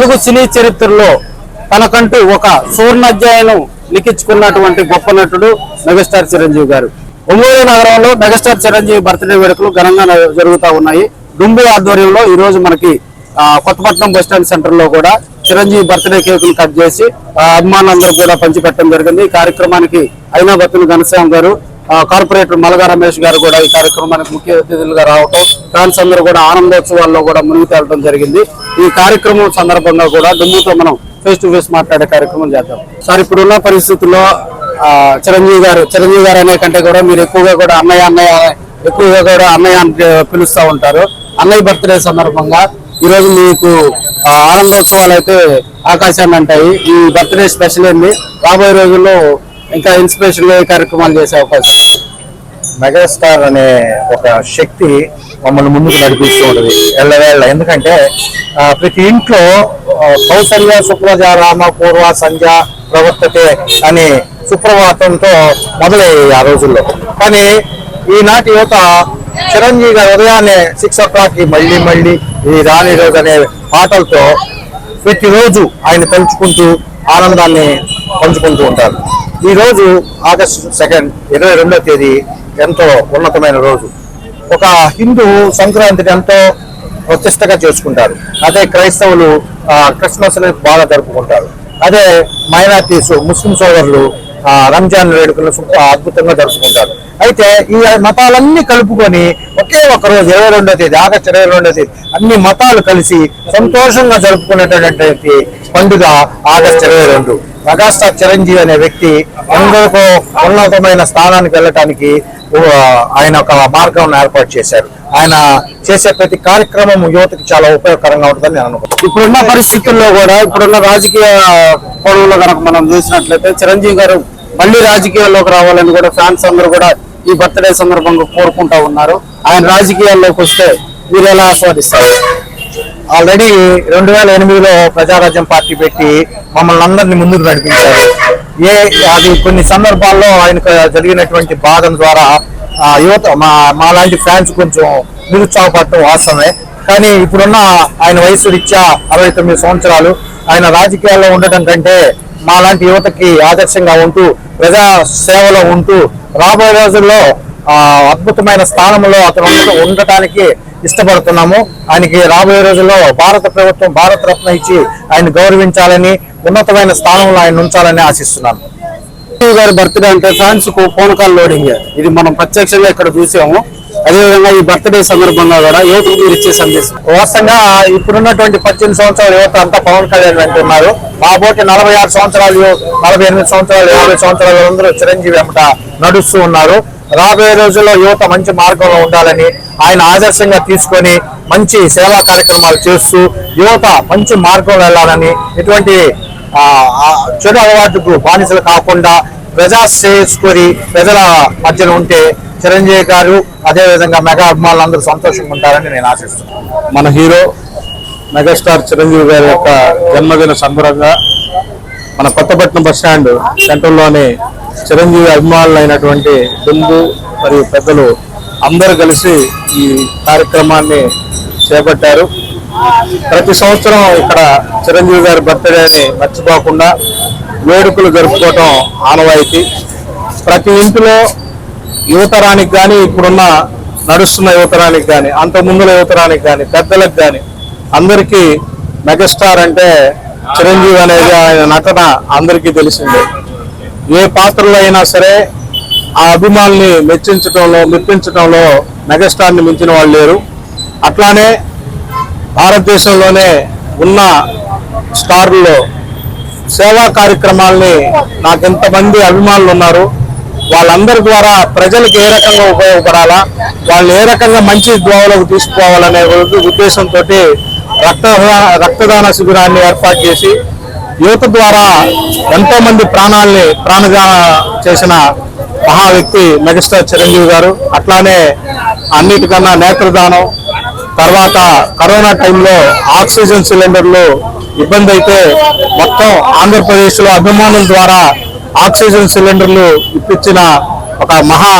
తెలుగు సినీ చరిత్రలో తనకంటూ ఒక సువర్ణ అధ్యాయం లిఖించుకున్నటువంటి గొప్ప నటుడు మెగాస్టార్ చిరంజీవి గారు. ఒంగోలు నగరంలో మెగాస్టార్ చిరంజీవి బర్త్డే వేడుకలు ఘనంగా జరుగుతూ ఉన్నాయి. డుంబు ఆధ్వర్యంలో ఈ రోజు మనకి కొత్తపట్నం బస్ స్టాండ్ సెంటర్లో కూడా చిరంజీవి బర్త్డే కేకులు కట్ చేసి ఆ, అభిమానులందరూ కూడా పంచిపెట్టడం జరిగింది. ఈ కార్యక్రమానికి అయినా బతులు ఘనశ్యామ్ గారు కార్పొరేటర్ మలగా రమేష్ గారు కూడా ఈ కార్యక్రమానికి ముఖ్య అతిథులుగా రావటం ఫ్యాన్స్ అందరూ కూడా ఆనందోత్సవాల్లో కూడా మునిగి తేలడం జరిగింది. ఈ కార్యక్రమం సందర్భంగా కూడా దుమ్ముతో మనం ఫేస్ టు ఫేస్ మాట్లాడే కార్యక్రమం చేద్దాం. సార్ ఇప్పుడున్న పరిస్థితుల్లో చిరంజీవి గారు చిరంజీవి గారు అనే కంటే కూడా మీరు ఎక్కువగా కూడా అన్నయ్య అన్నయ్య ఎక్కువగా కూడా అన్నయ్య అని పిలుస్తూ ఉంటారు. అన్నయ్య బర్త్డే సందర్భంగా ఈ రోజు మీకు ఆనందోత్సవాలు అయితే ఆకాశాన్ని అంటాయి. ఈ బర్త్డే స్పెషల్ ఏంది? రాబోయే రోజుల్లో ఇంకా ఇన్స్పిరేషన్ కార్యక్రమాలు చేసే అవకాశం మెగాస్టార్ అనే ఒక శక్తి మమ్మల్ని ముందుకు నడిపిస్తూ ఉంటుంది ఎల్లవేళ్ళ ఎందుకంటే ప్రతి ఇంట్లో ఆ, కౌసల్య సుప్రజ రామ పూర్వ సంధ్య ప్రవర్తతే అని సుప్రభాతంతో మొదలయ్యాయి ఆ రోజుల్లో. కానీ ఈనాటి యువత చిరంజీవి గారి ఉదయాన్నే సిక్స్ ఓ క్లాక్కి మళ్ళీ మళ్ళీ ఈ రాని రోజు అనే పాటలతో ప్రతిరోజు ఆయన తలుచుకుంటూ ఆనందాన్ని పంచుకుంటూ ఉంటారు. ఈ రోజు ఆగస్టు సెకండ్ ఇరవై రెండో తేదీ ఎంతో ఉన్నతమైన రోజు. ఒక హిందూ సంక్రాంతిని ఎంతో ప్రతిష్టగా చేసుకుంటారు. అదే క్రైస్తవులు క్రిస్మస్ని క్రిస్మస్ బాగా జరుపుకుంటారు. అదే మైనార్టీస్ ముస్లిం సోదరులు రంజాన్ వేడుకలు అద్భుతంగా జరుపుకుంటారు. అయితే ఈ మతాలన్నీ కలుపుకొని ఒకే ఒక రోజు ఇరవై రెండో తేదీ ఆగస్టు ఇరవై రెండో తేదీ అన్ని మతాలు కలిసి సంతోషంగా జరుపుకునేటటువంటి పండుగ ఆగస్టు ఇరవై రెండు. మెగాస్టార్ చిరంజీవి అనే వ్యక్తి ఎందరికో ఉన్నతమైన స్థానానికి వెళ్ళటానికి ఆయన ఒక మార్గం ఏర్పాటు చేశారు. ఆయన చేసే ప్రతి కార్యక్రమం యువతకి చాలా ఉపయోగకరంగా ఉంటుందని నేను అనుకుంటున్నాను. ఇప్పుడున్న పరిస్థితుల్లో కూడా ఇప్పుడున్న రాజకీయ పొడవులో కనుక మనం చూసినట్లయితే చిరంజీవి గారు మళ్ళీ రాజకీయాల్లోకి రావాలని కూడా ఫ్యాన్స్ అందరూ కూడా ఈ బర్త్డే సందర్భంగా కోరుకుంటా ఉన్నారు. ఆయన రాజకీయాల్లోకి వస్తే మీరు ఎలా ఆస్వాదిస్తారు? ఆల్రెడీ రెండు వేల ఎనిమిదిలో ప్రజారాజ్యం పార్టీ పెట్టి మమ్మల్ని అందరినీ ముందుకు నడిపించారు. ఏ అది కొన్ని సందర్భాల్లో ఆయనకు జరిగినటువంటి బాధల ద్వారా యువత మా మాలాంటి ఫ్యాన్స్ కొంచెం నిరుత్సాహపడటం వాస్తవమే. కానీ ఇప్పుడున్న ఆయన వయసు రీత్యా అరవై తొమ్మిది సంవత్సరాలు. ఆయన రాజకీయాల్లో ఉండటం కంటే మాలాంటి యువతకి ఆదర్శంగా ఉంటూ ప్రజా సేవలో ఉంటూ రాబోయే రోజుల్లో అద్భుతమైన స్థానంలో అతను ఉండటానికి ఇష్టపడుతున్నాము. ఆయనకి రాబోయే రోజుల్లో భారత ప్రభుత్వం భారత రత్న ఇచ్చి ఆయన గౌరవించాలని ఉన్నతమైన స్థానంలో ఆయన ఉంచాలని ఆశిస్తున్నాను. చిరంజీవి గారి బర్త్డే అంటే ఫ్యాన్స్కు ఫోన్ కాల్ లోడింగ్ ఇది మనం ప్రత్యక్షంగా ఇక్కడ చూసాము. అదేవిధంగా ఈ బర్త్డే సందర్భంగా కూడా యువతకు మీరు ఇచ్చే సందేశం. వాస్తవంగా ఇప్పుడున్నటువంటి పద్దెనిమిది సంవత్సరాల యువత అంతా పవన్ కళ్యాణ్ వెంట ఉన్నారు. మా పోటీ నలభై ఆరు సంవత్సరాలు నలభై ఎనిమిది సంవత్సరాలు యాభై సంవత్సరాలు అందరూ చిరంజీవి వెంట నడుస్తూ ఉన్నారు. రాబోయే రోజుల్లో యువత మంచి మార్గంలో ఉండాలని ఆయన ఆదర్శంగా తీసుకొని మంచి సేవా కార్యక్రమాలు చేస్తూ యువత మంచి మార్గంలో వెళ్ళాలని ఎటువంటి చెడు అలవాటుకు బానిసలు కాకుండా ప్రజా చేసుకొని ప్రజల మధ్యన ఉంటే చిరంజీవి గారు అదేవిధంగా మెగా అభిమానులు అందరూ సంతోషంగా ఉంటారని నేను ఆశిస్తున్నాను. మన హీరో మెగాస్టార్ చిరంజీవి గారి యొక్క జన్మదిన సందర్భంగా మన కొత్తపట్నం బస్ స్టాండ్ సెంటర్లోని చిరంజీవి అభిమానులైనటువంటి బిందు మరియు పెద్దలు అందరూ కలిసి ఈ కార్యక్రమాన్ని చేపట్టారు. ప్రతి సంవత్సరం ఇక్కడ చిరంజీవి గారి బర్త్డేని మర్చిపోకుండా వేడుకలు జరుపుకోవటం ఆనవాయితీ. ప్రతి ఇంటిలో యువతరానికి కానీ ఇప్పుడున్న నడుస్తున్న యువతరానికి కానీ అంత ముందుల యువతరానికి కానీ పెద్దలకు కానీ అందరికీ మెగాస్టార్ అంటే చిరంజీవి అనేది ఆయన నటన అందరికీ తెలిసిందే. ఏ పాత్రలో అయినా సరే ఆ అభిమానుల్ని మెచ్చించడంలో మెప్పించడంలో మెగాస్టార్ని మించిన వాళ్ళు లేరు. అట్లానే భారతదేశంలోనే ఉన్న స్టార్లో సేవా కార్యక్రమాల్ని నాకు ఎంతమంది అభిమానులు ఉన్నారు వాళ్ళందరి ద్వారా ప్రజలకు ఏ రకంగా ఉపయోగపడాలా వాళ్ళు ఏ రకంగా మంచి ద్రోవలోకి తీసుకోవాలనే ఉద్దేశంతో రక్త రక్తదాన శిబిరాన్ని ఏర్పాటు చేసి యువత ద్వారా ఎంతో మంది ప్రాణాల్ని ప్రాణదాన చేసిన మహా వ్యక్తి మెగాస్టార్ చిరంజీవి గారు. అట్లానే అన్నిటికన్నా నేత్రదానం తర్వాత కరోనా టైంలో ఆక్సిజన్ సిలిండర్లు ఇబ్బంది అయితే మొత్తం ఆంధ్రప్రదేశ్లో అభిమానుల ద్వారా ఆక్సిజన్ సిలిండర్లు ఇప్పించిన ఒక మహా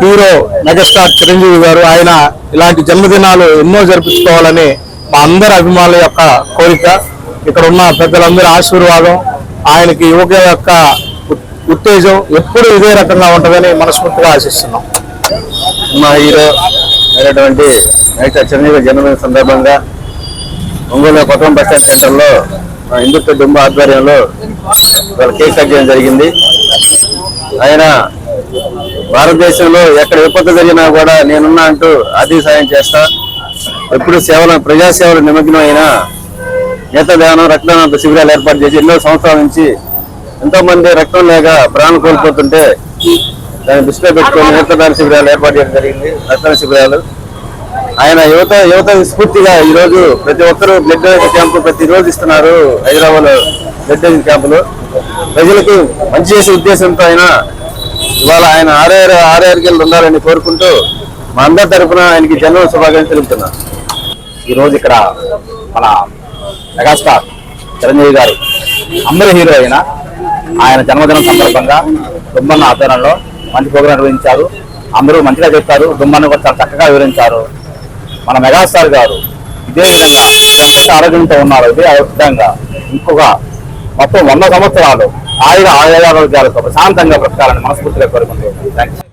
హీరో మెగాస్టార్ చిరంజీవి గారు. ఆయన ఇలాంటి జన్మదినాలు ఎన్నో జరిపించుకోవాలని మా అందరి అభిమానుల యొక్క కోరిక. ఇక్కడ ఉన్న పెద్దలందరి ఆశీర్వాదం ఆయనకి యువక యొక్క ఉత్- ఉత్తేజం ఎప్పుడు ఇదే రకంగా ఉంటుందని మనస్ఫూర్తిగా ఆశిస్తున్నాం. మా హీరో అయినటువంటి నైట్ చిరంజీవి జన్మదిన సందర్భంగా ఒంగోలు కొత్త బస్ స్టాండ్ సెంటర్లో మా హిందుత్వ దుమ్మ ఆధ్వర్యంలో వాళ్ళ కేక్ కట్ చేయడం జరిగింది. ఆయన భారతదేశంలో ఎక్కడ విపత్తు జరిగినా కూడా నేనున్నా అంటూ ఆర్థిక సాయం చేస్తా. ఎప్పుడు సేవలు ప్రజాసేవలు నిమగ్నం అయినా నేతదానం రక్తదాన శిబిరాలు ఏర్పాటు చేసి ఎన్నో సంవత్సరాల నుంచి ఎంతోమంది రక్తం లేక ప్రాణం కోల్పోతుంటే దాన్ని దృష్టిలో పెట్టుకొని నేతదాన శిబిరాలు ఏర్పాటు చేయడం జరిగింది. రక్తదాన శిబిరాలు. ఆయన యువత యువత స్ఫూర్తిగా ఈరోజు ప్రతి ఒక్కరూ బ్లడ్ డొనేషన్ క్యాంపు ప్రతిరోజు ఇస్తున్నారు హైదరాబాద్ బ్లడ్ డొనేషన్ క్యాంపులు ప్రజలకు మంచి చేసే ఉద్దేశంతో ఆయన ఇవాళ ఆయన ఆరోగ్య ఆరోగ్యాలు ఉండాలని కోరుకుంటూ మా అందరి తరఫున ఆయనకి జన్మ శుభాకాంక్షలు తెలుపుతున్నాను. ఈరోజు ఇక్కడ మన మెగాస్టార్ చిరంజీవి గారు అందరి హీరో అయిన ఆయన జన్మదినం సందర్భంగా దుమ్మన్న ఆధ్వర్యంలో మంచి ప్రోగ్రాం నిర్వహించారు. అందరూ మంచిగా చెప్పారు దుమ్మన్న కూడా చాలా చక్కగా వివరించారు. మన మెగాస్టార్ గారు ఇదే విధంగా ఎంత ఆరోగ్యంతో ఉన్నారు ఇదే విధంగా ఇంకొక మొత్తం వంద సంవత్సరాలు ఆయన ఆరోగ్యాలతో ప్రశాంతంగా బ్రతకాలని మనస్ఫూర్తిగా కోరుకుంటున్నాను యూ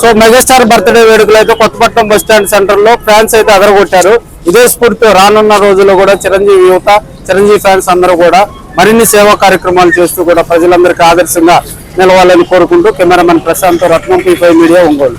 సో మెగాస్టార్ బర్త్డే వేడుకలు అయితే కొత్తపట్నం బస్ స్టాండ్ సెంటర్లో ఫ్యాన్స్ అయితే అదరగొట్టారు. ఇదే స్ఫూర్తితో రానున్న రోజుల్లో కూడా చిరంజీవి యువత చిరంజీవి ఫ్యాన్స్ అందరూ కూడా మరిన్ని సేవా కార్యక్రమాలు చేస్తూ కూడా ప్రజలందరికీ ఆదర్శంగా నిలవాలని కోరుకుంటూ కెమెరామెన్ ప్రశాంత్ రత్నం పీపై మీడియా ఒంగోలు.